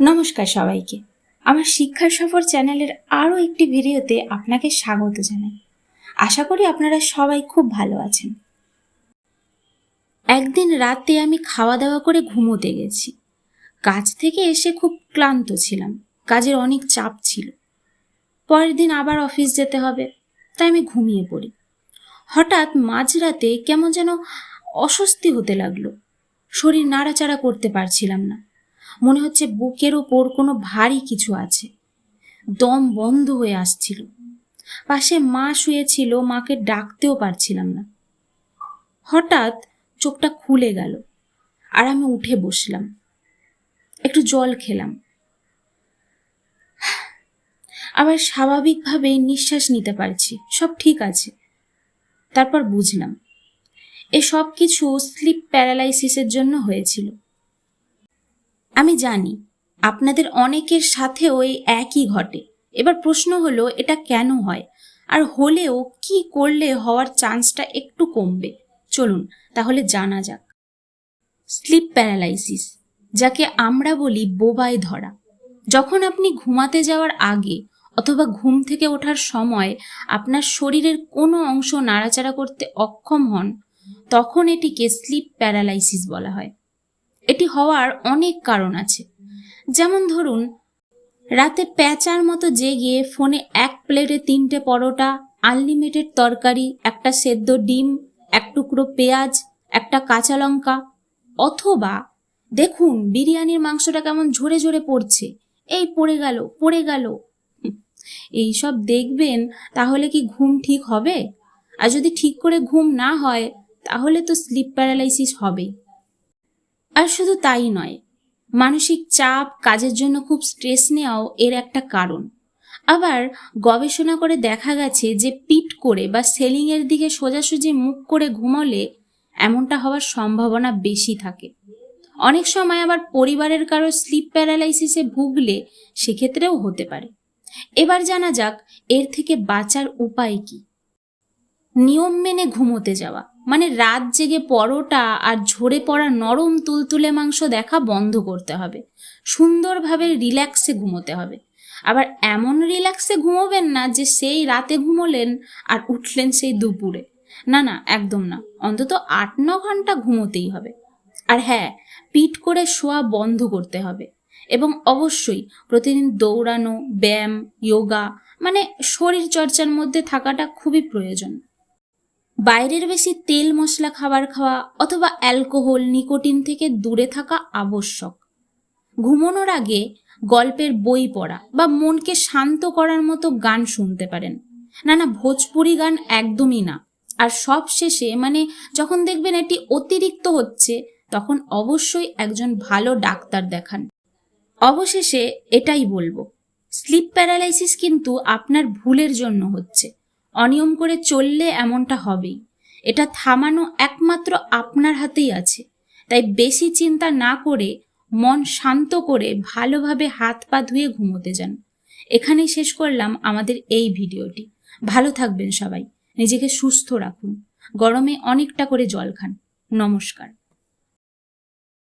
নমস্কার সবাইকে। আমার শিক্ষার সফর চ্যানেলের আরও একটি ভিডিওতে আপনাকে স্বাগত জানাই। আশা করি আপনারা সবাই খুব ভালো আছেন। একদিন রাতে আমি খাওয়া দাওয়া করে ঘুমোতে গেছি। কাজ থেকে এসে খুব ক্লান্ত ছিলাম। কাজের অনেক চাপ ছিল। পরের দিন আবার অফিস যেতে হবে, তাই আমি ঘুমিয়ে পড়ি। হঠাৎ মাঝরাতে কেমন যেন অস্বস্তি হতে লাগল। শরীর নাড়াচাড়া করতে পারছিলাম না। মনে হচ্ছে বুকের ওপর কোনো ভারী কিছু আছে। দম বন্ধ হয়ে আসছিল। পাশে মা শুয়েছিল, মাকে ডাকতেও পারছিলাম না। হঠাৎ চোখটা খুলে গেল আর আমি উঠে বসলাম। একটু জল খেলাম। আবার স্বাভাবিকভাবে নিঃশ্বাস নিতে পারছি, সব ঠিক আছে। তারপর বুঝলাম এসব কিছু স্লিপ প্যারালাইসিসের জন্য হয়েছিল। আমি জানি, আপনাদের অনেকের সাথেও এই একই ঘটে। এবার প্রশ্ন হলো, এটা কেন হয়? আর হলেও কি করলে হওয়ার চান্সটা একটু কমবে? চলুন, তাহলে জানা যাক। স্লিপ প্যারালাইসিস, যাকে আমরা বলি বোবায় ধরা। যখন আপনি ঘুমাতে যাওয়ার আগে অথবা ঘুম থেকে ওঠার সময় আপনার শরীরের কোনো অংশ নাড়াচাড়া করতে অক্ষম হন, তখন এটিকে স্লিপ প্যারালাইসিস বলা হয়। এটি হওয়ার অনেক কারণ আছে। যেমন ধরুন, রাতে প্যাঁচার মতো জেগে ফোনে এক প্লেটে তিনটে পরোটা, আনলিমিটেড তরকারি, একটা সেদ্ধ ডিম, এক টুকরো পেঁয়াজ, একটা কাঁচা লঙ্কা। অথবা, দেখুন, বিরিয়ানির মাংসটা কেমন ঝরে ঝরে পড়ছে। এই পড়ে গেল পড়ে গেল। এই সব দেখবেন, তাহলে কি ঘুম ঠিক হবে? আর যদি ঠিক করে ঘুম না হয়, তাহলে তো স্লিপ প্যারালাইসিস হবেই। আর শুধু তাই নয়, মানসিক চাপ কাজের জন্য খুব স্ট্রেস নেওয়াও এর একটা কারণ। আবার গবেষণা করে দেখা গেছে যে পিট করে বা সেলিংয়ের দিকে সোজাসুজি মুখ করে ঘুমলে এমনটা হওয়ার সম্ভাবনা বেশি থাকে। অনেক সময় আবার পরিবারের কারও স্লিপ প্যারালাইসিসে ভুগলে সেক্ষেত্রেও হতে পারে। এবার জানা যাক, এর থেকে বাঁচার উপায় কি? নিয়ম মেনে ঘুমোতে যাওয়া। মানে রাত জেগে পরোটা আর ঝরে পড়া নরম তুলতুলে মাংস দেখা বন্ধ করতে হবে। সুন্দরভাবে রিল্যাক্সে ঘুমোতে হবে। আবার এমন রিল্যাক্সে ঘুমোবেন না যে সেই রাতে ঘুমোলেন আর উঠলেন সেই দুপুরে। না না, একদম না। অন্তত আট, ন ঘণ্টা ঘুমোতেই হবে। আর হ্যাঁ পিট করে শোয়া বন্ধ করতে হবে। এবং অবশ্যই প্রতিদিন দৌড়ানো, ব্যায়াম, যোগা মানে শরীর চর্চার মধ্যে থাকাটা খুবই প্রয়োজন। বাইরের বেশি তেল মশলা খাবার খাওয়া অথবা অ্যালকোহল নিকোটিন থেকে দূরে থাকা আবশ্যক। ঘুমানোর আগে গল্পের বই পড়া বা মনকে শান্ত করার মতো গান শুনতে পারেন। না না, ভোজপুরি গান একদমই না। আর সব শেষে মানে যখন দেখবেন এটি অতিরিক্ত হচ্ছে, তখন অবশ্যই একজন ভালো ডাক্তার দেখান। অবশেষে এটাই বলব, স্লিপ প্যারালাইসিস কিন্তু আপনার ভুলের জন্য হচ্ছে। অনিয়ম করে চললে এমনটা হবেই। এটা থামানো একমাত্র আপনার হাতেই আছে। তাই বেশি চিন্তা না করে, মন শান্ত করে ভালোভাবে হাত পা ধুয়ে ঘুমোতে যান। এখানেই শেষ করলাম আমাদের এই ভিডিওটি। ভালো থাকবেন সবাই। নিজেকে সুস্থ রাখুন। গরমে অনেকটা করে জল খান। নমস্কার।